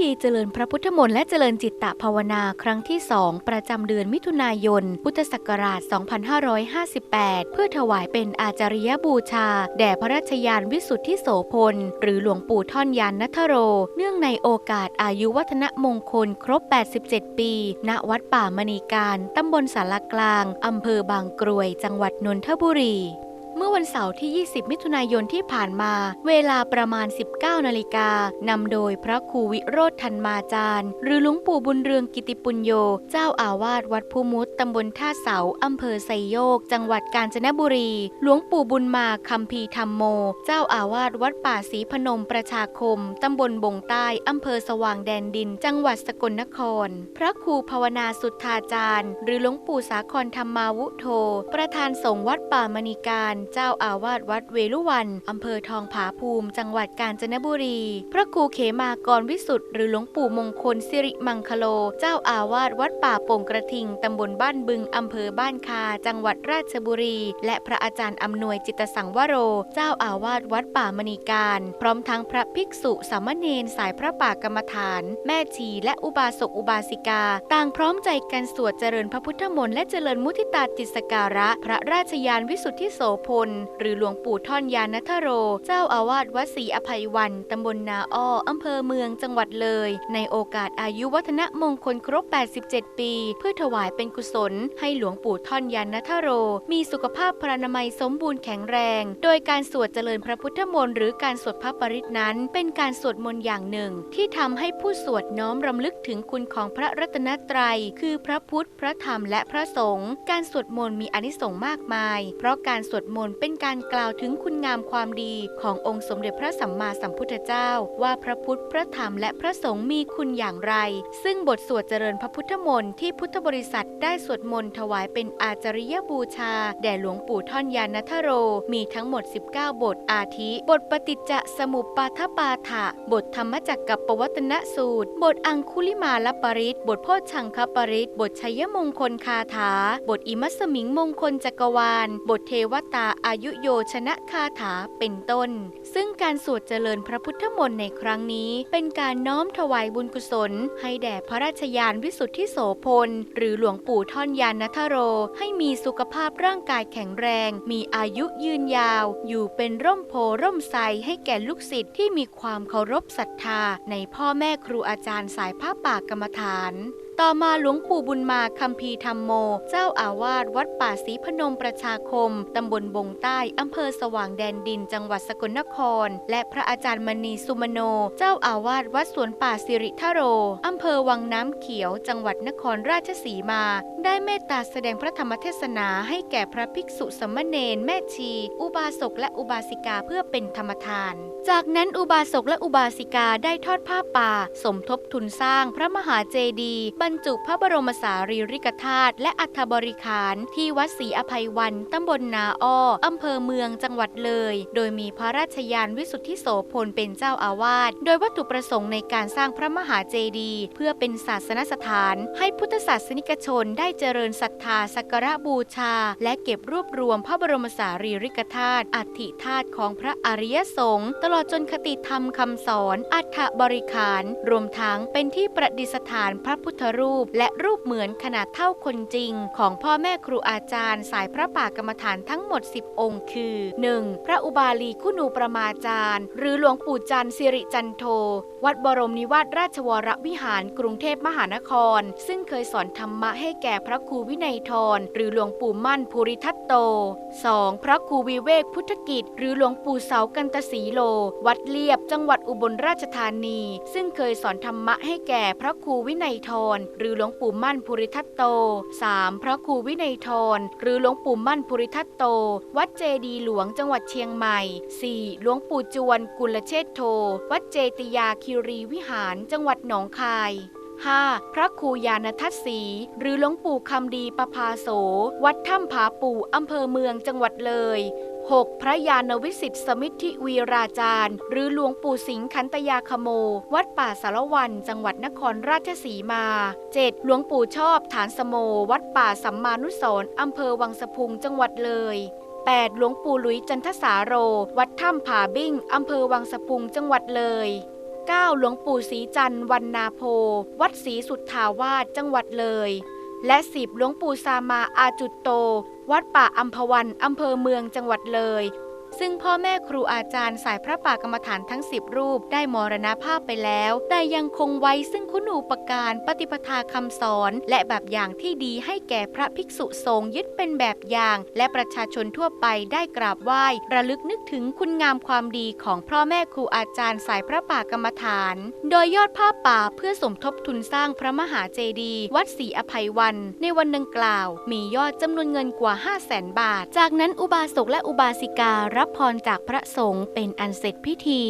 ธีเจริญพระพุทธมนต์และเจริญจิตตภาวนาครั้งที่สองประจำเดือนมิถุนายน พุทธศักราช 2558 เพื่อถวายเป็นอาจาริยบูชา แด่พระราชยานวิสุทธิโสพล หรือหลวงปู่ท่อนยานนัทโร เนื่องในโอกาสอายุวัฒนมงคลครบ 87 ปี ณ วัดป่ามณีการ ตำบลสารกลาง อำเภอบางกรวย จังหวัดนนทบุรี เมื่อวันเสาร์ที่ 20 มิถุนายนที่ผ่านมา เวลาประมาณ 19 นาฬิกานำโดยพระครูวิโรธทันมาจารย์ หรือหลวงปู่บุญเรืองกิติปุญโย เจ้าอาวาสวัดภูมุตตำบลท่าเสาอำเภอไซโยก จังหวัดกาญจนบุรี หลวงปู่บุญมาคัมภีธรรมโม เจ้าอาวาสวัดป่าศรีพนมประชาคมตำบลบงใต้อำเภอสว่างแดนดิน จังหวัดสกลนคร พระครูภาวนาสุทธาจารย์ หรือหลวงปู่สาครธรรมาวุโธประธานสงฆ์วัดป่ามณีการเจ้าอาวาสวัดเวลุวันอำเภอทองผาภูมิ จังหวัดกาญจนบุรี พระครูเขมากรวิสุทธ์หรือหลวงปู่มงคลสิริมังคโล เจ้าอาวาสวัดป่าโป่งกระทิงตำบลบ้านบึงอำเภอบ้านคา จังหวัดราชบุรี และพระอาจารย์อำนวยจิตสังวโร เจ้าอาวาสวัดป่ามณีการ พร้อมทั้งพระภิกษุสามเณรสายพระป่ากรรมฐาน แม่ชีและอุบาสกอุบาสิกา ต่างพร้อมใจกันสวดเจริญพระพุทธมนต์และเจริญมุทิตาจิตสการะ พระราชยานวิสุทธิโสพล หรือหลวงปู่ท่อนยานัทโร เจ้าอาวาสวัดศรีอภัยวัน ตำบลนาอ้ออำเภอเมืองจังหวัดเลย ในโอกาสอายุวัฒนมงคลครบ 87 ปี เพื่อถวายเป็นกุศล ให้หลวงปู่ท่อนยานัทโร มีสุขภาพพรรณนามัยสมบูรณ์แข็งแรง โดยการสวดเจริญพระพุทธมนต์หรือการสวดพระปริตนั้นเป็นการสวดมนต์อย่างหนึ่ง ที่ทำให้ผู้สวดน้อมรำลึกถึงคุณของพระรัตนตรัย คือพระพุทธ พระธรรมและพระสงฆ์การสวดมนต์มีอนิสงส์มากมาย เพราะการสวดมนต์เป็นการกล่าวถึงคุณงามความดีขององค์สมเด็จพระสัมมาสัมพุทธเจ้า ว่าพระพุทธพระธรรมและพระสงฆ์มีคุณอย่างไร ซึ่งบทสวดเจริญพระพุทธมนต์ที่พุทธบริษัทได้สวดมนต์ถวายเป็นอาจาริยบูชา แด่หลวงปู่ท่อนยานัทโร มีทั้งหมด 19 บทอาทิ บทปฏิจจสมุปปาทปาฐะบทธรรมจักกับปวัตนสูตร บทอังคุลิมาลปริตบทโพชชังคปริตบทชัยมงคลคาถา บทอิมัสมิงมงคลจักรวาล บทเทวตาอายุโยชนะคาถาเป็นต้น ซึ่งการสวดเจริญพระพุทธมนต์ในครั้งนี้ เป็นการน้อมถวายบุญกุศล ให้แด่พระราชยานวิสุทธิโสพล หรือหลวงปู่ท่อนยานนัทโร ให้มีสุขภาพร่างกายแข็งแรง มีอายุยืนยาว อยู่เป็นร่มโพร่มไทรให้แก่ลูกศิษย์ที่มีความเคารพศรัทธา ในพ่อแม่ครูอาจารย์สายผ้าป่ากรรมฐาน ต่อมาหลวงปู่บุญมาคัมภีธรรมโม เจ้าอาวาสวัดป่าศรีพนมประชาคม ตำบลบงใต้ อำเภอสว่างแดนดิน จังหวัดสกลนคร และพระอาจารย์มณีสุมโน เจ้าอาวาสวัดสวนป่าสิริทโร อำเภอวังน้ำเขียว จังหวัดนครราชสีมา ได้เมตตาแสดงพระธรรมเทศนาให้แก่พระภิกษุสมเณรแม่ชี อุบาสกและอุบาสิกาเพื่อเป็นธรรมทาน จากนั้นอุบาสกและอุบาสิกาได้ทอดผ้าป่า สมทบทุนสร้างพระมหาเจดีย์รรจุพระบรมสารีริกธาตุและอัฐบริขารที่วัดศรีอภัยวันตำบลนาอ้ออำเภอเมืองจังหวัดเลย โดยมีพระราชยานวิสุทธิโสพลเป็นเจ้าอาวาส โดยวัตถุประสงค์ในการสร้างพระมหาเจดีย์เพื่อเป็นศาสนสถาน ให้พุทธศาสนิกชนได้เจริญศรัทธาสักการะบูชา และเก็บรวบรวมพระบรมสารีริกธาตุอัฐิธาตุของพระอริยสงฆ์ตลอดจนคติธรรมคำสอน อัฐบริขาร รวมทั้งเป็นที่ประดิษฐานพระพุทธรูป และรูปเหมือนขนาดเท่าคนจริง ของพ่อแม่ครูอาจารย์ สายพระป่ากรรมฐานทั้งหมด 10 องค์ คือ 1. พระอุบาลีคุณูประมาจารย์ หรือหลวงปู่จันทร์สิริจันโท วัดบรมนิวาสราชวรวิหารกรุงเทพมหานคร ซึ่งเคยสอนธรรมะให้แก่พระครูวินัยทรหรือหลวงปู่มั่นภูริทัตโต 2. พระครูวิเวกพุทธกิจ หรือหลวงปู่เสากันตสีโล วัดเลียบจังหวัดอุบลราชธานี ซึ่งเคยสอนธรรมะให้แก่พระครูวินัยทรหรือหลวงปู่มั่นภูริทัตโต 3. พระครูวินัยทรหรือหลวงปู่มั่นภูริทัตโต วัดเจดีหลวงจังหวัดเชียงใหม่ 4. หลวงปู่จวนกุลเชษโท วัดเจติยาคิรีวิหารจังหวัดหนองคาย 5. พระครูยานทัศสี หรือหลวงปู่คำดีประภาโส วัดถ้ำผาปู่อำเภอเมืองจังหวัดเลย 6. พระยานวิสิตสมิทธิวีราจารย์ หรือหลวงปู่สิงห์คันตยาคโม วัดป่าสารวัน จังหวัดนครราชสีมา 7. หลวงปู่ชอบฐานสโม วัดป่าสัมมานุสรอำเภอวังสะพุงจังหวัดเลย 8. หลวงปู่หลุยจันทสาโร วัดถ้ำผาบิ้งอำเภอวังสะพุงจังหวัดเลย 9 หลวงปู่ศรีจันทร์วันนาโพ วัดศรีสุทธาวาสจังหวัดเลย และ 10 หลวงปู่สามาอาจุตโต วัดป่าอัมพวันอำเภอเมืองจังหวัดเลย ซึ่งพ่อแม่ครูอาจารย์สายพระป่ากรรมฐานทั้ง 10 รูปได้มรณภาพไปแล้ว แต่ยังคงไว้ซึ่งคุณูปการปฏิปทาคำสอน และแบบอย่างที่ดีให้แก่พระภิกษุสงฆ์ยึดเป็นแบบอย่าง และประชาชนทั่วไปได้กราบไหว้ ระลึกนึกถึงคุณงามความดีของพ่อแม่ครูอาจารย์สายพระป่ากรรมฐาน โดยยอดผ้าป่าเพื่อสมทบทุนสร้างพระมหาเจดีย์วัดศรีอภัยวัน ในวันดังกล่าว มียอดจำนวนเงินกว่า 5 0 0แสนบาท จากนั้นอุบาสกและอุบาสิการัพรจากพระสงฆ์เป็นอันเสร็จพิธี